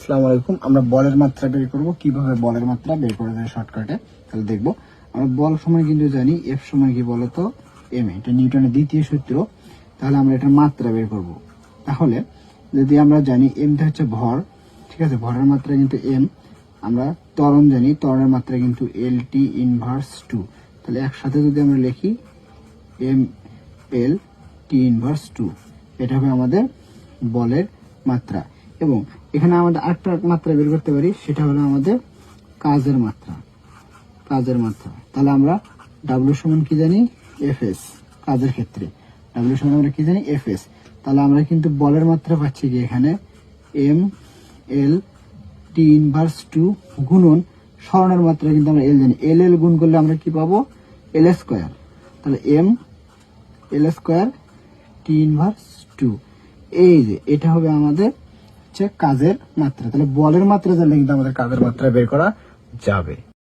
আসসালামু আলাইকুম। আমরা বলের মাত্রা বের করব। কীভাবে বলের মাত্রা বের করে দেয় শর্টকাটে? তাহলে দেখব। আমরা বল সময় কিন্তু জানি এফ সময় কি বলতো? এম এটা নিউটনের দ্বিতীয় সূত্র। তাহলে আমরা এটার মাত্রা বের করব। তাহলে যদি আমরা জানি এমটা হচ্ছে ভর, ঠিক আছে? ভরের মাত্রা কিন্তু এম আমরা ত্বরণ জানি, ত্বরণের মাত্রা কিন্তু এল টি ইনভার্স টু তাহলে একসাথে যদি আমরা লিখি M L T inverse two এটা হবে আমাদের বলের মাত্রা। এবং এখানে আমাদের আটটা মাত্রা বের করতে পারি, সেটা হলো আমাদের কাজের মাত্রা কাজের মাত্রা। তাহলে আমরা ডাব্লিউ সমান কি জানি? এফ এস কাজের ক্ষেত্রে। ডাব্লিউ সমান আমরা কি জানি? এফ এস তাহলে আমরা কিন্তু বলের মাত্রা পাচ্ছি কি এখানে? M L T inverse two গুণন স্মরণের মাত্রা কিন্তু আমরা এল জানি। এল এল গুণ করলে আমরা কি পাবো? এল স্কোয়ার তাহলে M L square T inverse two এই যে, এটা হবে আমাদের হচ্ছে কাজের মাত্রা। তাহলে বলের মাত্রা জানলে কিন্তু আমাদের কাজের মাত্রা বের করা যাবে।